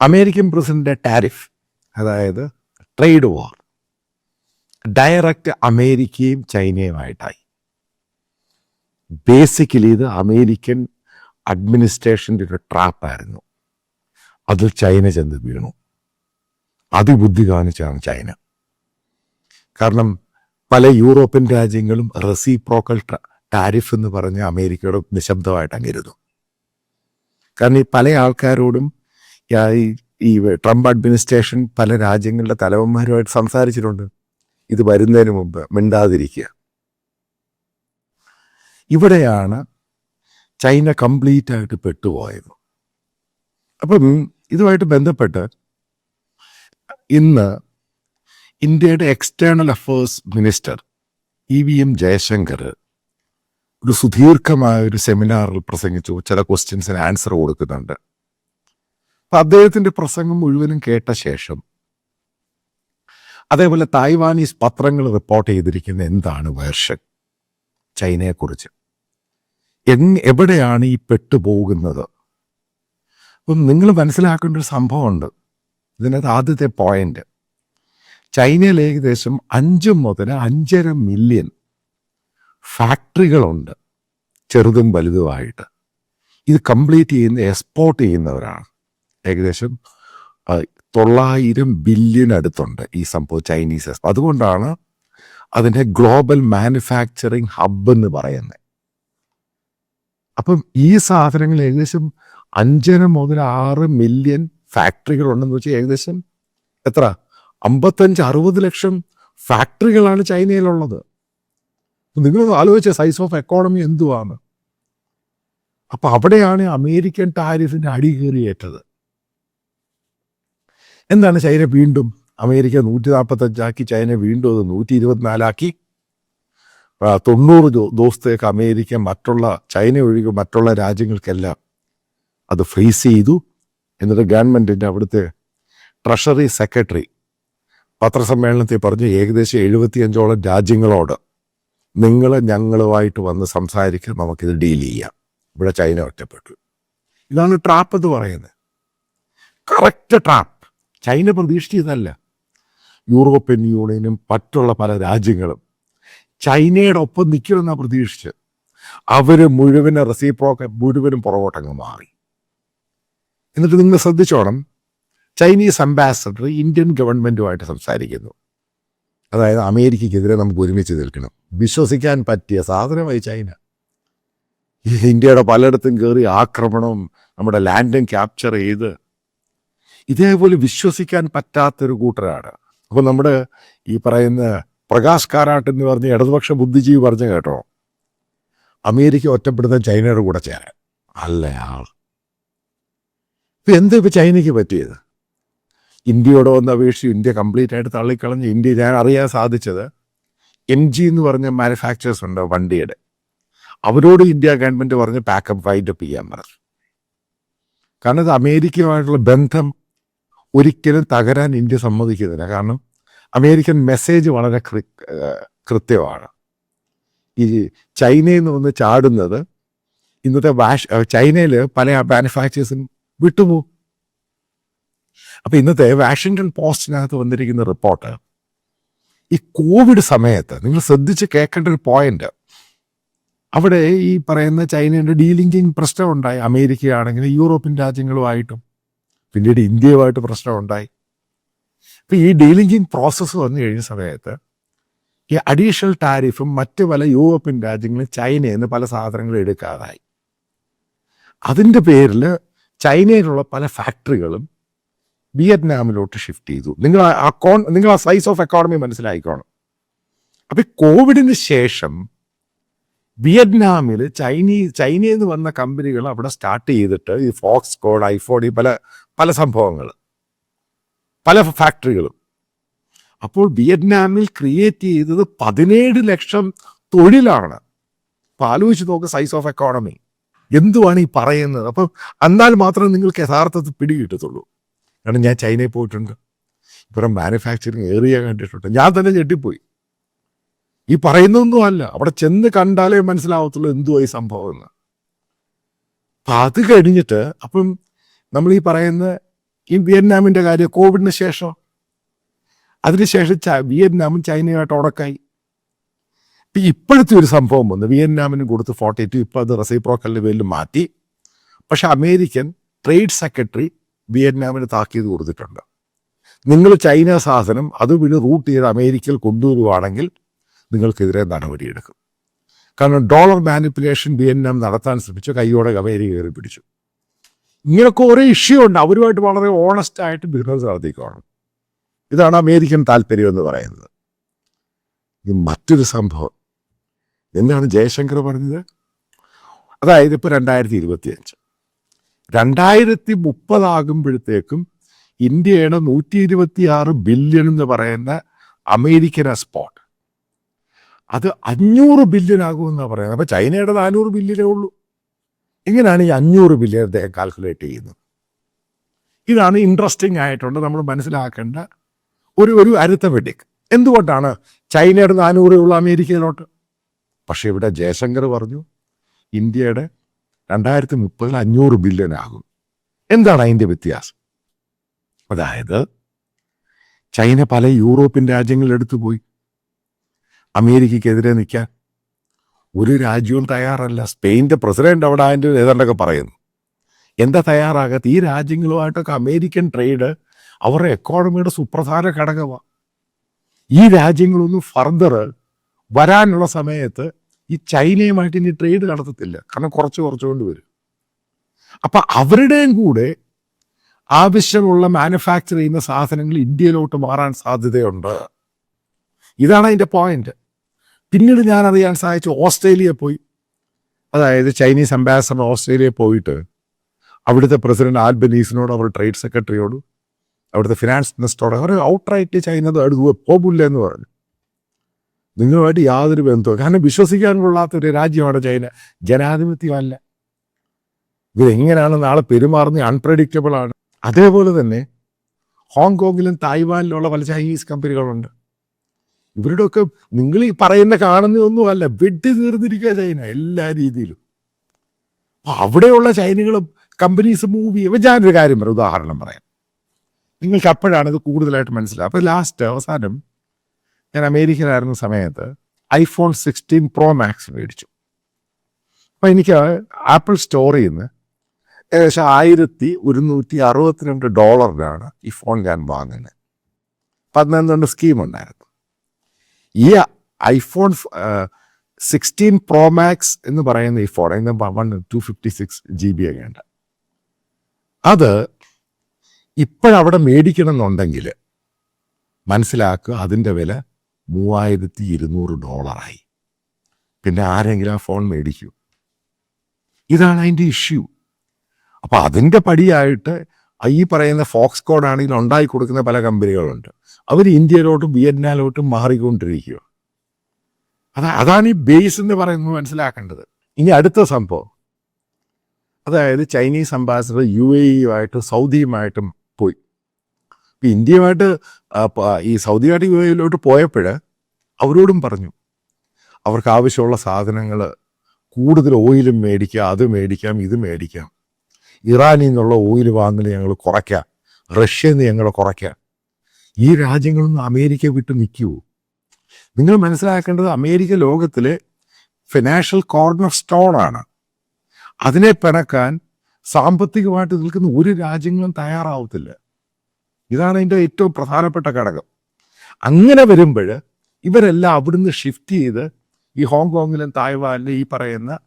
American president tariff അതായത് trade war direct അമേരിക്കയും ചൈനയുമായിട്ടായി. ബേസിക്കലി ഇത് അമേരിക്കൻ അഡ്മിനിസ്ട്രേഷന്റെ ഒരു ട്രാപ്പായിരുന്നു. അതിൽ ചൈന ചെന്ന് വീണു. അതിബുദ്ധി കാണിച്ചാണ് ചൈന. കാരണം പല യൂറോപ്യൻ രാജ്യങ്ങളും റെസിപ്രോക്കൽ ടാരിഫ് എന്ന് പറഞ്ഞ് അമേരിക്കയോട് നിശബ്ദമായിട്ട് അങ്ങിരുന്നു കാരണം ഈ പല ആൾക്കാരോടും ഈ- ട്രംപ് അഡ്മിനിസ്ട്രേഷൻ പല രാജ്യങ്ങളുടെ തലവന്മാരുമായിട്ട് സംസാരിച്ചിട്ടുണ്ട്. ഇത് വരുന്നതിന് മുമ്പ് മിണ്ടാതിരിക്കുക. ഇവിടെയാണ് ചൈന കംപ്ലീറ്റ് ആയിട്ട് പെട്ടുപോയത്. അപ്പം ഇതുമായിട്ട് ബന്ധപ്പെട്ട് ഇന്ന് ഇന്ത്യയുടെ external affairs minister E V M Jaishankar ഒരു സുദീർഘമായ ഒരു സെമിനാറിൽ പ്രസംഗിച്ചു. ചില ക്വസ്റ്റ്യൻസിന് ആൻസർ കൊടുക്കുന്നുണ്ട്. അപ്പൊ അദ്ദേഹത്തിന്റെ പ്രസംഗം മുഴുവനും കേട്ട ശേഷം അതേപോലെ തായ്വാനീസ് പത്രങ്ങൾ റിപ്പോർട്ട് ചെയ്തിരിക്കുന്ന എന്താണ് വേർഷൻ? ചൈനയെക്കുറിച്ച്. എങ് എവിടെയാണ് ഈ പെട്ടുപോകുന്നത്? അപ്പം നിങ്ങൾ മനസ്സിലാക്കേണ്ട ഒരു സംഭവമുണ്ട്. ഇതിനകത്ത് ആദ്യത്തെ പോയിന്റ് ചൈനയിൽ ഏകദേശം അഞ്ച് മുതൽ അഞ്ചര മില്യൺ ഫാക്ടറികളുണ്ട് ചെറുതും വലുതുമായിട്ട്. ഇത് കംപ്ലീറ്റ് ചെയ്യുന്ന എക്സ്പോർട്ട് ചെയ്യുന്നവരാണ്. ഏകദേശം തൊള്ളായിരം ബില്യൺ അടുത്തുണ്ട് ഈ സംഭവം ചൈനീസ് അതുകൊണ്ടാണ് അതിനെ ഗ്ലോബൽ മാനുഫാക്ചറിങ് ഹബ് എന്ന് പറയുന്നത്. അപ്പം ഈ സാധനങ്ങൾ ഏകദേശം അഞ്ചര മുതൽ ആറ് മില്യൺ ഫാക്ടറികൾ ഉണ്ടെന്ന് വെച്ചാൽ ഏകദേശം എത്ര? അമ്പത്തഞ്ച് അറുപത് ലക്ഷം ഫാക്ടറികളാണ് ചൈനയിലുള്ളത്. നിങ്ങൾ ആലോചിച്ച സൈസ് ഓഫ് എക്കോണമി എന്തുവാണ് അപ്പൊ അവിടെയാണ് അമേരിക്കൻ ടാരിഫിന്റെ അടി കയറിയേറ്റത് എന്താണ് ചൈന വീണ്ടും അമേരിക്ക നൂറ്റി നാൽപ്പത്തഞ്ചാക്കി ചൈന വീണ്ടും അത് നൂറ്റി ഇരുപത്തിനാലാക്കി തൊണ്ണൂറ് ദിവസത്തേക്ക് അമേരിക്ക മറ്റുള്ള ചൈന ഒഴികെ മറ്റുള്ള രാജ്യങ്ങൾക്കെല്ലാം അത് ഫേസ് ചെയ്തു. എന്നിട്ട് ഗവൺമെന്റിന്റെ അവിടുത്തെ ട്രഷറി സെക്രട്ടറി പത്രസമ്മേളനത്തിൽ പറഞ്ഞു ഏകദേശം എഴുപത്തിയഞ്ചോളം രാജ്യങ്ങളോട് നിങ്ങൾ ഞങ്ങളുമായിട്ട് വന്ന് സംസാരിക്കാൻ നമുക്കിത് ഡീൽ ചെയ്യാം. ഇവിടെ ചൈന ഒറ്റപ്പെട്ടു. ഇതാണ് ട്രാപ്പ് എന്ന് പറയുന്നത്. കറക്റ്റ് ട്രാപ്പ് ചൈന പ്രതീക്ഷിച്ചതല്ല യൂറോപ്യൻ യൂണിയനും മറ്റുള്ള പല രാജ്യങ്ങളും ചൈനയുടെ ഒപ്പം നിൽക്കുമെന്നാണ് പ്രതീക്ഷിച്ചത്. അവർ മുഴുവനും റെസിപ്രോക്ക് മുഴുവനും പുറകോട്ടങ്ങ് മാറി. എന്നിട്ട് നിങ്ങൾ ശ്രദ്ധിച്ചോണം. ചൈനീസ് അംബാസഡർ ഇന്ത്യൻ ഗവൺമെന്റുമായിട്ട് സംസാരിക്കുന്നു. അതായത് അമേരിക്കയ്ക്കെതിരെ നമുക്ക് ഒരുമിച്ച് നിൽക്കണം. വിശ്വസിക്കാൻ പറ്റിയ സാധനമായി ചൈന. ഇന്ത്യയുടെ പലയിടത്തും കയറി ആക്രമണം നമ്മുടെ ലാൻഡും ക്യാപ്ചർ ചെയ്ത് ഇതേപോലെ വിശ്വസിക്കാൻ പറ്റാത്തൊരു കൂട്ടരാണ്. അപ്പോൾ നമ്മുടെ ഈ പറയുന്ന പ്രകാശ് കാരാട്ട് എന്ന് പറഞ്ഞ ഇടതുപക്ഷ ബുദ്ധിജീവി പറഞ്ഞു കേട്ടോ. അമേരിക്ക ഒറ്റപ്പെടുന്ന ചൈനയുടെ കൂടെ ചേരാൻ. അല്ല ആൾ. ഇപ്പൊ എന്താ ഇപ്പൊ ചൈനയ്ക്ക് പറ്റിയത്? ഇന്ത്യയോട് വന്ന് അപേക്ഷിച്ച് ഇന്ത്യ കംപ്ലീറ്റ് ആയിട്ട് തള്ളിക്കളഞ്ഞ് ഇന്ത്യ ഞാൻ അറിയാൻ സാധിച്ചത് എം ജി എന്ന് പറഞ്ഞ മാനുഫാക്ചേഴ്സ് ഉണ്ട് വണ്ടിയുടെ. അവരോട് ഇന്ത്യ ഗവൺമെന്റ് പറഞ്ഞ് പാക്കപ്പ് വൈൻഡപ്പ് ചെയ്യാൻ പറഞ്ഞു കാരണം ഇത് അമേരിക്കയുമായിട്ടുള്ള ബന്ധം ഒരിക്കലും തകരാൻ ഇന്ത്യ സമ്മതിക്കുന്നില്ല. കാരണം അമേരിക്കൻ മെസ്സേജ് വളരെ കൃത്യമാണ്. ഈ ചൈനയിൽ നിന്ന് വന്ന് ചാടുന്നത് ഇന്നത്തെ വാഷ് ചൈനയിൽ പല മാനുഫാക്ചേഴ്സും വിട്ടുപോകും. അപ്പം ഇന്നത്തെ വാഷിങ്ടൺ പോസ്റ്റിനകത്ത് വന്നിരിക്കുന്ന റിപ്പോർട്ട് ഈ കോവിഡ് സമയത്ത് നിങ്ങൾ ശ്രദ്ധിച്ച് കേൾക്കേണ്ട ഒരു പോയിന്റ് അവിടെ ഈ പറയുന്ന ചൈനയുടെ ഡീലിംഗിങ് പ്രശ്നമുണ്ടായി. അമേരിക്കയാണെങ്കിലും യൂറോപ്യൻ രാജ്യങ്ങളുമായിട്ടും. പിന്നീട് ഇന്ത്യയുമായിട്ട് പ്രശ്നമുണ്ടായി. അപ്പം ഈ ഡീലിംഗിങ് പ്രോസസ്സ് വന്നു കഴിഞ്ഞ സമയത്ത് ഈ അഡീഷണൽ ടാരിഫും മറ്റ് പല യൂറോപ്യൻ രാജ്യങ്ങളും ചൈനയിൽ നിന്ന് പല സാധനങ്ങളും എടുക്കാതായി. അതിന്റെ പേരിൽ ചൈനയിലുള്ള പല ഫാക്ടറികളും വിയറ്റ്നാമിലോട്ട് ഷിഫ്റ്റ് ചെയ്തു. നിങ്ങൾ ആ നിങ്ങൾ ആ സൈസ് ഓഫ് എക്കോണമി മനസ്സിലായിക്കോണം. അപ്പം കോവിഡിന് ശേഷം വിയറ്റ്നാമിൽ ചൈനീസ് ചൈനയിൽ നിന്ന് വന്ന കമ്പനികൾ അവിടെ സ്റ്റാർട്ട് ചെയ്തിട്ട് ഈ ഫോക്സ് കോഡ് ഐഫോൺ ഈ പല പല സംഭവങ്ങൾ പല ഫാക്ടറികളും. അപ്പോൾ വിയറ്റ്നാമിൽ ക്രിയേറ്റ് ചെയ്തത് പതിനേഴ് ലക്ഷം തൊഴിലാണ്. അപ്പൊ ആലോചിച്ച് നോക്ക് സൈസ് ഓഫ് എക്കോണമി എന്തുവാണ് ഈ പറയുന്നത്? അപ്പം എന്നാൽ മാത്രമേ നിങ്ങൾക്ക് യഥാർത്ഥത്തിൽ പിടികിട്ടത്തുള്ളൂ. കാരണം ഞാൻ ചൈനയിൽ പോയിട്ടുണ്ട്. ഇപ്പം മാനുഫാക്ചറിങ് ഏറിയ കണ്ടിട്ടുണ്ട്. ഞാൻ തന്നെ ഞെട്ടിപ്പോയി. ഈ പറയുന്നൊന്നും അല്ല. അവിടെ ചെന്ന് കണ്ടാലേ മനസ്സിലാവത്തുള്ളൂ എന്തുവാ ഈ സംഭവം എന്ന്. അപ്പം അത് കഴിഞ്ഞിട്ട് അപ്പം നമ്മൾ ഈ പറയുന്ന ഈ വിയറ്റ്നാമിന്റെ കാര്യം കോവിഡിന് ശേഷം അതിനുശേഷം ച വിയറ്റ്നാമും ചൈനയുമായിട്ട് ഉടക്കായി ഇപ്പം ഇപ്പോഴത്തെ ഒരു സംഭവം വന്നു വിയറ്റ്നാമിന് കൊടുത്ത് ഫോർട്ടി ടു ഇപ്പോൾ അത് റെസിപ്രോക്കലിന്റെ പേരിൽ മാറ്റി. പക്ഷെ അമേരിക്കൻ ട്രേഡ് സെക്രട്ടറി വിയറ്റ്നാമിന് താക്കീത് കൊടുത്തിട്ടുണ്ട്. നിങ്ങൾ ചൈന സാധനം അത് പിന്നെ റൂട്ട് ചെയ്ത് അമേരിക്കയിൽ കൊണ്ടുവരുവാണെങ്കിൽ നിങ്ങൾക്കെതിരെ നടപടിയെടുക്കും. കാരണം ഡോളർ മാനിപ്പുലേഷൻ വിയറ്റ്നാം നടത്താൻ ശ്രമിച്ചു കൈയോടെ അമേരിക്ക കയറി പിടിച്ചു. ഇങ്ങനൊക്കെ ഓരോ ഇഷ്യൂ ഉണ്ട്. അവരുമായിട്ട് വളരെ ഓണസ്റ്റ് ആയിട്ട് ബിസിനസ് നടത്തിക്കോണം. ഇതാണ് അമേരിക്കൻ താല്പര്യം എന്ന് പറയുന്നത്. ഇത് മറ്റൊരു സംഭവം. എന്താണ് ജയശങ്കർ പറഞ്ഞത്? അതായത് ഇപ്പോൾ രണ്ടായിരത്തി ഇരുപത്തി അഞ്ച് രണ്ടായിരത്തി മുപ്പതാകുമ്പോഴത്തേക്കും ഇന്ത്യയുടെ നൂറ്റി ഇരുപത്തി ആറ് ബില്യൺ എന്ന് പറയുന്ന അമേരിക്കൻ എക്സ്പോർട്ട് അത് അഞ്ഞൂറ് ബില്യൺ ആകുമെന്നാണ് പറയുന്നത്. അപ്പോൾ ചൈനയുടെ നാനൂറ് ബില്യനേ ഉള്ളൂ. എങ്ങനെയാണ് ഈ അഞ്ഞൂറ് ബില്യൺ അദ്ദേഹം കാൽക്കുലേറ്റ് ചെയ്യുന്നത്. ഇതാണ് ഇൻട്രസ്റ്റിംഗ് ആയിട്ടുണ്ട് നമ്മൾ മനസ്സിലാക്കേണ്ട ഒരു ഒരു അരിത്തമെറ്റിക് എന്തുകൊണ്ടാണ് ചൈനയുടെ നാനൂറേ ഉള്ള അമേരിക്കയിലോട്ട്? പക്ഷേ ഇവിടെ ജയശങ്കർ പറഞ്ഞു ഇന്ത്യയുടെ രണ്ടായിരത്തി മുപ്പതിൽ അഞ്ഞൂറ് ബില്യൺ ആകും. എന്താണ് അതിന്റെ വ്യത്യാസം? അതായത് ചൈന പല യൂറോപ്യൻ രാജ്യങ്ങളെടുത്തു പോയി അമേരിക്കയ്ക്കെതിരെ നിൽക്കാൻ ഒരു രാജ്യവും തയ്യാറല്ല. സ്പെയിന്റെ പ്രസിഡന്റ് അവിടെ അതിന്റെ ഏതാണ്ടൊക്കെ പറയുന്നു. എന്താ തയ്യാറാകാത്ത? ഈ രാജ്യങ്ങളുമായിട്ടൊക്കെ അമേരിക്കൻ ട്രേഡ് അവരുടെ എക്കോണമിയുടെ സുപ്രധാന ഘടകമാണ് ഈ രാജ്യങ്ങളൊന്നും ഫർദർ വരാനുള്ള സമയത്ത് ഈ ചൈനയുമായിട്ട് ഇനി ട്രേഡ് നടത്തത്തില്ല. കാരണം കുറച്ച് കുറച്ചുകൊണ്ട് വരും. അപ്പം അവരുടെയും കൂടെ ആവശ്യമുള്ള മാനുഫാക്ചർ ചെയ്യുന്ന സാധനങ്ങൾ ഇന്ത്യയിലോട്ട് മാറാൻ സാധ്യതയുണ്ട്. ഇതാണ് അതിന്റെ പോയിന്റ് പിന്നീട് ഞാൻ അറിയാൻ സാധിച്ചു ഓസ്ട്രേലിയ പോയി. അതായത് ചൈനീസ് അംബാസഡർ ഓസ്ട്രേലിയ പോയിട്ട് അവിടുത്തെ പ്രസിഡന്റ് ആൽബനീസിനോട് അവർ ട്രേഡ് സെക്രട്ടറിയോട് അവിടുത്തെ ഫിനാൻസ് മിനിസ്റ്ററോട് അവർ ഔട്ട്റൈറ്റ് ചൈന അടുത്ത് പോകില്ല എന്ന് പറഞ്ഞു. നിങ്ങളുമായിട്ട് യാതൊരു ബന്ധവും കാരണം വിശ്വസിക്കാൻ കൊള്ളാത്ത ഒരു രാജ്യമാണ് ചൈന. ജനാധിപത്യമല്ല. ഇതെങ്ങനെയാണ് നാളെ പെരുമാറുന്നത്? അൺപ്രഡിക്റ്റബിൾ ആണ്. അതേപോലെ തന്നെ ഹോങ്കോങ്ങിലും തായ്വാനിലുള്ള പല ചൈനീസ് കമ്പനികളുണ്ട്. ഇവരുടെയൊക്കെ നിങ്ങൾ ഈ പറയുന്ന കാണുന്നതൊന്നുമല്ല വെട്ടി തീർന്നിരിക്കുക ചൈന എല്ലാ രീതിയിലും. അവിടെയുള്ള ചൈനകളും കമ്പനീസ് മൂവ് ചെയ്യുമ്പോൾ ഞാനൊരു കാര്യം പറയാം ഉദാഹരണം പറയാം. നിങ്ങൾക്ക് അപ്പോഴാണ് ഇത് കൂടുതലായിട്ട് മനസ്സിലാവുക. അപ്പോൾ ലാസ്റ്റ് അവസാനം ഞാൻ അമേരിക്കയിലായിരുന്ന സമയത്ത് ഐഫോൺ സിക്സ്റ്റീൻ പ്രോ മാക്സ് മേടിച്ചു. അപ്പോൾ എനിക്ക് ആപ്പിൾ സ്റ്റോറിൽ നിന്ന് ഏകദേശം ആയിരത്തി ഒരുന്നൂറ്റി അറുപത്തിരണ്ട് ഡോളറിനാണ് ഈ ഫോൺ ഞാൻ വാങ്ങുന്നത്. അപ്പം അന്ന് എന്തുകൊണ്ട് ഈ ഐഫോൺ സിക്സ്റ്റീൻ പ്രോ മാക്സ് എന്ന് പറയുന്ന ഈ ഫോൺ ഇന്ന് one two fifty six G B ഒക്കെ ഉണ്ട് അത് ഇപ്പോഴവിടെ മേടിക്കണം എന്നുണ്ടെങ്കിൽ മനസ്സിലാക്കുക അതിന്റെ വില മൂവായിരത്തി ഇരുന്നൂറ് ഡോളറായി. പിന്നെ ആരെങ്കിലും ആ ഫോൺ മേടിക്കൂ. ഇതാണ് അതിന്റെ ഇഷ്യൂ അപ്പോൾ അതിന്റെ പടിയായിട്ട് ഈ പറയുന്ന ഫോക്സ് കോഡ് ആണെങ്കിൽ ഉണ്ടാക്കി കൊടുക്കുന്ന പല കമ്പനികളുണ്ട്. അവർ ഇന്ത്യയിലോട്ടും വിയറ്റ്നാമിലോട്ടും മാറിക്കൊണ്ടിരിക്കുക അതാ അതാണ് ഈ ബേസ് എന്ന് പറയുന്നത് മനസ്സിലാക്കേണ്ടത്. ഇനി അടുത്ത സംഭവം. അതായത് ചൈനീസ് അംബാസിഡർ യു എ ഇയുമായിട്ട് സൗദിയുമായിട്ടും പോയി. ഇപ്പം ഇന്ത്യയുമായിട്ട് ഈ സൗദിയുമായിട്ട് യു എയിലോട്ട് പോയപ്പോൾ അവരോടും പറഞ്ഞു അവർക്ക് ആവശ്യമുള്ള സാധനങ്ങൾ കൂടുതൽ ഓയിലും മേടിക്കാം അത് മേടിക്കാം ഇത് മേടിക്കാം. ഇറാനിൽ നിന്നുള്ള ഓയിൽ വാങ്ങൽ ഞങ്ങൾ കുറയ്ക്കാം. റഷ്യയിൽ നിന്ന് ഞങ്ങൾ കുറയ്ക്കാം. ഈ രാജ്യങ്ങളൊന്നും അമേരിക്ക വിട്ട് നിൽക്കുമോ നിങ്ങൾ മനസ്സിലാക്കേണ്ടത് അമേരിക്ക ലോകത്തിലെ ഫിനാൻഷ്യൽ കോർണർ സ്റ്റോൺ ആണ്. അതിനെ പിണക്കാൻ സാമ്പത്തികമായിട്ട് നിൽക്കുന്ന ഒരു രാജ്യങ്ങളും തയ്യാറാവത്തില്ല. ഇതാണ് അതിന്റെ ഏറ്റവും പ്രധാനപ്പെട്ട ഘടകം. അങ്ങനെ വരുമ്പോൾ ഇവരെല്ലാം അവിടുന്ന് ഷിഫ്റ്റ് ചെയ്ത് ഈ ഹോങ്കോങ്ങിലും തായ്വാനിലും ഈ പറയുന്ന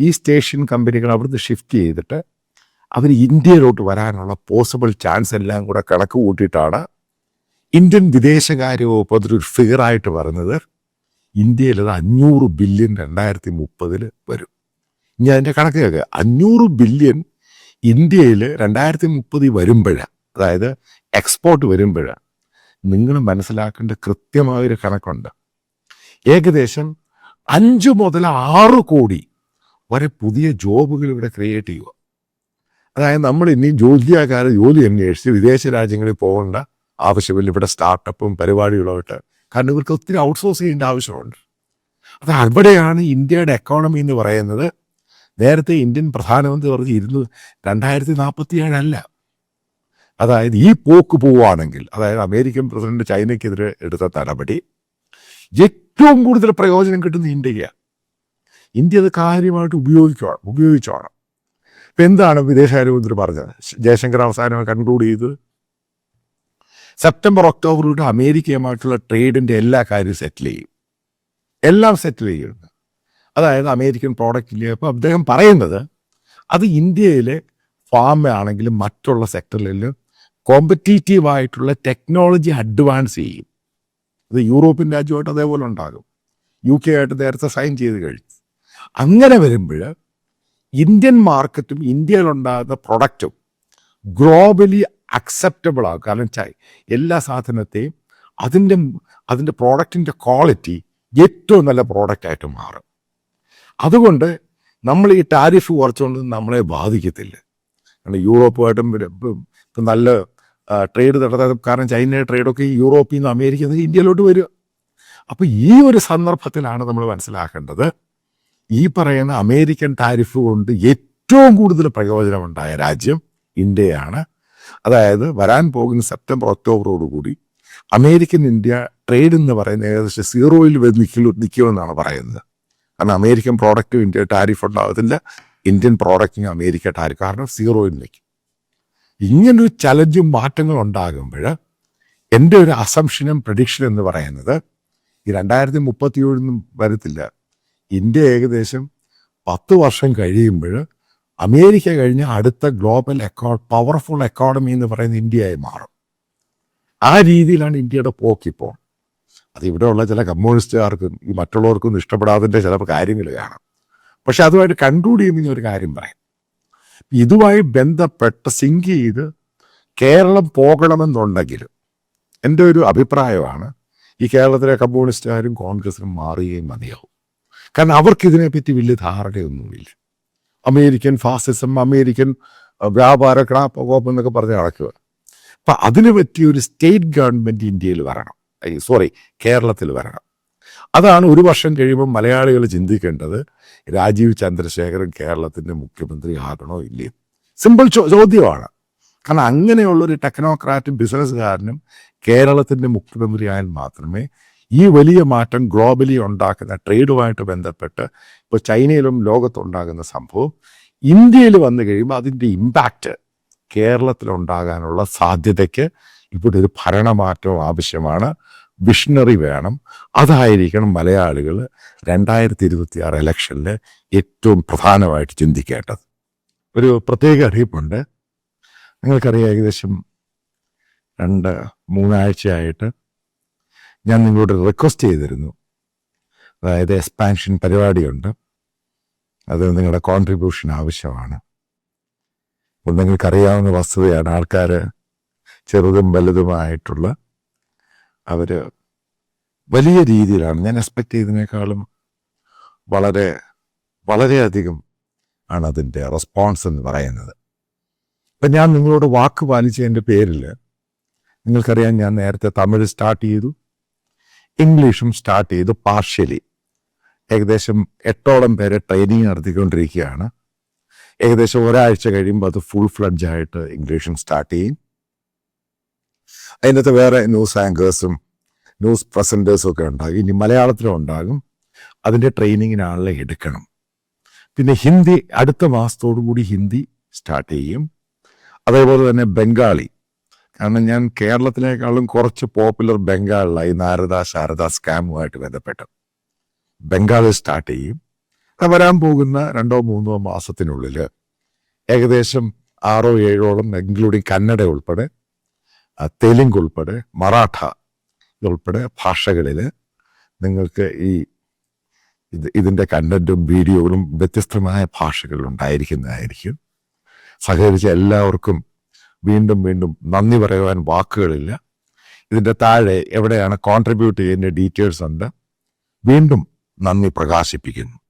ഈ സ്റ്റേഷൻ കമ്പനികൾ അവിടുന്ന് ഷിഫ്റ്റ് ചെയ്തിട്ട് അവർ ഇന്ത്യയിലോട്ട് വരാനുള്ള പോസിബിൾ ചാൻസ് എല്ലാം കൂടെ കണക്ക് കൂട്ടിയിട്ടാണ് ഇന്ത്യൻ വിദേശകാര്യ വകുപ്പ് അതൊരു ഫിഗറായിട്ട് പറയുന്നത് ഇന്ത്യയിൽ അത് അഞ്ഞൂറ് ബില്യൺ രണ്ടായിരത്തി മുപ്പതിൽ വരും. ഇനി അതിന്റെ കണക്ക് കേൾക്കുക അഞ്ഞൂറ് ബില്യൺ ഇന്ത്യയിൽ രണ്ടായിരത്തി മുപ്പതിൽ വരുമ്പോഴാണ് അതായത് എക്സ്പോർട്ട് വരുമ്പോഴാണ് നിങ്ങൾ മനസ്സിലാക്കേണ്ട കൃത്യമായൊരു കണക്കുണ്ട്. ഏകദേശം അഞ്ച് മുതൽ ആറ് കോടി വരെ പുതിയ ജോബുകൾ ഇവിടെ ക്രിയേറ്റ് ചെയ്യുക അതായത് നമ്മൾ ഇനി ജോലിയാക്കാരെ ജോലി അന്വേഷിച്ച് വിദേശ രാജ്യങ്ങളിൽ പോകേണ്ട ആവശ്യമില്ല. ഇവിടെ സ്റ്റാർട്ടപ്പും പരിപാടികളുമായിട്ട്. കാരണം ഇവർക്ക് ഒത്തിരി ഔട്ട്സോഴ്സ് ചെയ്യേണ്ട ആവശ്യമുണ്ട്. അത് അവിടെയാണ് ഇന്ത്യയുടെ എക്കോണമി എന്ന് പറയുന്നത്. നേരത്തെ ഇന്ത്യൻ പ്രധാനമന്ത്രി പറഞ്ഞ് ഇരുന്ന് രണ്ടായിരത്തി നാൽപ്പത്തി ഏഴല്ല അതായത് ഈ പോക്ക് പോവുകയാണെങ്കിൽ അതായത് അമേരിക്കൻ പ്രസിഡന്റ് ചൈനയ്ക്കെതിരെ എടുത്ത നടപടി ഏറ്റവും കൂടുതൽ പ്രയോജനം കിട്ടുന്ന ഇന്ത്യയാണ് ഇന്ത്യ അത് കാര്യമായിട്ട് ഉപയോഗിക്കണം ഉപയോഗിച്ചോണം. ഇപ്പം എന്താണ് വിദേശകാര്യമന്ത്രി പറഞ്ഞത്? ജയശങ്കർ അവസാനം കൺക്ലൂഡ് ചെയ്ത് സെപ്റ്റംബർ ഒക്ടോബർ തൊട്ട് അമേരിക്കയുമായിട്ടുള്ള ട്രേഡിന്റെ എല്ലാ കാര്യവും സെറ്റിൽ ചെയ്യും. എല്ലാം സെറ്റിൽ ചെയ്യുന്നുണ്ട് അതായത് അമേരിക്കൻ പ്രോഡക്റ്റ് ഇല്ല? അപ്പോൾ അദ്ദേഹം പറയുന്നത് അത് ഇന്ത്യയിലെ ഫാം ആണെങ്കിലും മറ്റുള്ള സെക്ടറിലും കോമ്പറ്റീറ്റീവ് ആയിട്ടുള്ള ടെക്നോളജി അഡ്വാൻസ് ചെയ്യും. അത് യൂറോപ്യൻ രാജ്യമായിട്ട് അതേപോലെ ഉണ്ടാകും. യു കെ ആയിട്ട് നേരത്തെ സൈൻ ചെയ്ത് കഴിഞ്ഞു. അങ്ങനെ വരുമ്പോൾ ഇന്ത്യൻ മാർക്കറ്റും ഇന്ത്യയിലുണ്ടാകുന്ന പ്രൊഡക്റ്റും ഗ്ലോബലി അക്സെപ്റ്റബിൾ ആകും. കാരണം ചായ് എല്ലാ സാധനത്തെയും അതിന്റെ അതിന്റെ പ്രോഡക്റ്റിന്റെ ക്വാളിറ്റി ഏറ്റവും നല്ല പ്രോഡക്റ്റായിട്ട് മാറും. അതുകൊണ്ട് നമ്മൾ ഈ ടാരിഫ് കുറച്ചുകൊണ്ട് നമ്മളെ ബാധിക്കത്തില്ല. കാരണം യൂറോപ്പുമായിട്ടും ഇപ്പം നല്ല ട്രേഡ് നടത്താതെ കാരണം ചൈനയുടെ ട്രേഡൊക്കെ യൂറോപ്പിൽ നിന്ന് അമേരിക്കയിൽ നിന്ന് ഇന്ത്യയിലോട്ട് വരിക. അപ്പോൾ ഈ ഒരു സന്ദർഭത്തിലാണ് നമ്മൾ മനസ്സിലാക്കേണ്ടത് ഈ പറയുന്ന അമേരിക്കൻ ടാരിഫ് കൊണ്ട് ഏറ്റവും കൂടുതൽ പ്രയോജനമുണ്ടായ രാജ്യം ഇന്ത്യയാണ്. അതായത് വരാൻ പോകുന്ന സെപ്റ്റംബർ ഒക്ടോബറോടുകൂടി അമേരിക്കൻ ഇന്ത്യ ട്രേഡ് എന്ന് പറയുന്നത് ഏകദേശം സീറോയിൽ നിൽക്കൂ നിൽക്കുമെന്നാണ് പറയുന്നത്. കാരണം അമേരിക്കൻ പ്രോഡക്റ്റും ഇന്ത്യ ടാരിഫ് ഉണ്ടാകത്തില്ല. ഇന്ത്യൻ പ്രോഡക്റ്റിന് അമേരിക്ക ടാരിഫ് കാരണം സീറോയിൽ നിൽക്കും. ഇങ്ങനൊരു ചലഞ്ചും മാറ്റങ്ങളും ഉണ്ടാകുമ്പോൾ എന്റെ ഒരു അസംഷനും പ്രഡിക്ഷൻ എന്ന് പറയുന്നത് ഈ രണ്ടായിരത്തി മുപ്പത്തിയേഴൊന്നും വരത്തില്ല. ഇന്ത്യ ഏകദേശം പത്ത് വർഷം കഴിയുമ്പോൾ അമേരിക്ക കഴിഞ്ഞ് അടുത്ത ഗ്ലോബൽ എക്കോ പവർഫുൾ എക്കോണമി എന്ന് പറയുന്ന ഇന്ത്യയായി മാറും. ആ രീതിയിലാണ് ഇന്ത്യയുടെ പോക്കിപ്പോൾ അത് ഇവിടെയുള്ള ചില കമ്മ്യൂണിസ്റ്റുകാർക്കും ഈ മറ്റുള്ളവർക്കും ഇഷ്ടപ്പെടാതിന്റെ ചില കാര്യങ്ങൾ കാണാം. പക്ഷെ അതുമായിട്ട് കൺക്ലൂഡ് ചെയ്യുന്ന ഒരു കാര്യം പറയാം. ഇതുമായി ബന്ധപ്പെട്ട സിങ്ക് ചെയ്ത് കേരളം പോകണമെന്നുണ്ടെങ്കിൽ എന്റെ ഒരു അഭിപ്രായമാണ് ഈ കേരളത്തിലെ കമ്മ്യൂണിസ്റ്റുകാരും കോൺഗ്രസിനും മാറുകയും മതിയാവും. കാരണം അവർക്ക് ഇതിനെപ്പറ്റി വലിയ ധാരണയൊന്നുമില്ല. അമേരിക്കൻ ഫാസിസം അമേരിക്കൻ വ്യാപാര ക്രാപ്പ് എന്നൊക്കെ പറഞ്ഞ് നടക്കുക. അപ്പൊ അതിനു പറ്റിയ ഒരു സ്റ്റേറ്റ് ഗവൺമെന്റ് ഇന്ത്യയിൽ വരണം. സോറി കേരളത്തിൽ വരണം. അതാണ് ഒരു വർഷം കഴിയുമ്പോൾ മലയാളികൾ ചിന്തിക്കേണ്ടത് രാജീവ് ചന്ദ്രശേഖരൻ കേരളത്തിന്റെ മുഖ്യമന്ത്രി ആകണോ ഇല്ലയോ? സിമ്പിൾ ചോദ്യമാണ്. കാരണം അങ്ങനെയുള്ളൊരു ടെക്നോക്രാറ്റും ബിസിനസ്സുകാരനും കേരളത്തിന്റെ മുഖ്യമന്ത്രി ആയാൽ മാത്രമേ ഈ വലിയ മാറ്റം ഗ്ലോബലി ഉണ്ടാക്കുന്ന ട്രേഡുമായിട്ട് ബന്ധപ്പെട്ട് ഇപ്പോൾ ചൈനയിലും ലോകത്തുണ്ടാകുന്ന സംഭവം ഇന്ത്യയിൽ വന്നു കഴിയുമ്പോൾ അതിന്റെ ഇമ്പാക്റ്റ് കേരളത്തിലുണ്ടാകാനുള്ള സാധ്യതയ്ക്ക് ഇവിടെ ഒരു ഭരണമാറ്റം ആവശ്യമാണ്. വിഷണറി വേണം. അതായിരിക്കണം മലയാളികൾ രണ്ടായിരത്തി ഇരുപത്തി ആറ് ഇലക്ഷനിൽ ഏറ്റവും പ്രധാനമായിട്ട് ചിന്തിക്കേണ്ടത്. ഒരു പ്രത്യേക അറിയിപ്പുണ്ട്. നിങ്ങൾക്കറിയാം ഏകദേശം രണ്ട് മൂന്നാഴ്ചയായിട്ട് ഞാൻ നിങ്ങളോട് റിക്വസ്റ്റ് ചെയ്തിരുന്നു. അതായത് എക്സ്പാൻഷൻ പരിപാടിയുണ്ട്. അത് നിങ്ങളുടെ കോൺട്രിബ്യൂഷൻ ആവശ്യമാണ്. നിങ്ങൾക്കറിയാവുന്ന വസ്തുതയാണ് ആൾക്കാർ ചെറുതും വലുതുമായിട്ടുള്ള അവർ വലിയ രീതിയിലാണ്. ഞാൻ എക്സ്പെക്ട് ചെയ്തതിനേക്കാളും വളരെ വളരെയധികം ആണ് അതിന്റെ റെസ്പോൺസ് എന്ന് പറയുന്നത്. അപ്പം ഞാൻ നിങ്ങളോട് വാക്ക് പാലിച്ചതിന്റെ പേരിൽ നിങ്ങൾക്കറിയാം ഞാൻ നേരത്തെ തമിഴ് സ്റ്റാർട്ട് ചെയ്തു. ഇംഗ്ലീഷും സ്റ്റാർട്ട് ചെയ്തു പാർഷ്യലി. ഏകദേശം എട്ടോളം പേരെ ട്രെയിനിങ് നടത്തിക്കൊണ്ടിരിക്കുകയാണ്. ഏകദേശം ഒരാഴ്ച കഴിയുമ്പോൾ അത് ഫുൾ ഫ്ലഡ്ജ് ആയിട്ട് ഇംഗ്ലീഷും സ്റ്റാർട്ട് ചെയ്യും. അതിനകത്ത് വേറെ ന്യൂസ് ആങ്കേഴ്സും ന്യൂസ് പ്രസന്റേഴ്സും ഒക്കെ ഉണ്ടാകും. ഇനി മലയാളത്തിലും ഉണ്ടാകും. അതിന്റെ ട്രെയിനിങ്ങിന് ആളെ എടുക്കണം. പിന്നെ ഹിന്ദി അടുത്ത മാസത്തോടു കൂടി ഹിന്ദി സ്റ്റാർട്ട് ചെയ്യും. അതേപോലെ തന്നെ ബംഗാളി. കാരണം ഞാൻ കേരളത്തിനേക്കാളും കുറച്ച് പോപ്പുലർ ബംഗാളിലായി നാരദ ശാരദ സ്കാമുമായിട്ട് ബന്ധപ്പെട്ട്. ബംഗാളിൽ സ്റ്റാർട്ട് ചെയ്യും. വരാൻ പോകുന്ന രണ്ടോ മൂന്നോ മാസത്തിനുള്ളിൽ ഏകദേശം ആറോ ഏഴോളം ഇൻക്ലൂഡിങ് കന്നഡ ഉൾപ്പെടെ തെലുങ്ക് ഉൾപ്പെടെ മറാഠ ഉൾപ്പെടെ ഭാഷകളിൽ നിങ്ങൾക്ക് ഈ ഇത് ഇതിന്റെ കണ്ടന്റും വീഡിയോകളും വ്യത്യസ്തമായ ഭാഷകളിൽ ഉണ്ടായിരിക്കുന്നതായിരിക്കും സഹകരിച്ച എല്ലാവർക്കും വീണ്ടും വീണ്ടും നന്ദി പറയുവാൻ വാക്കുകളില്ല. ഇതിന്റെ താഴെ എവിടെയാണ് കോൺട്രിബ്യൂട്ട് ചെയ്യുന്ന ഡീറ്റെയിൽസ് ഉണ്ട്. വീണ്ടും നന്ദി പ്രകാശിപ്പിക്കുന്നു.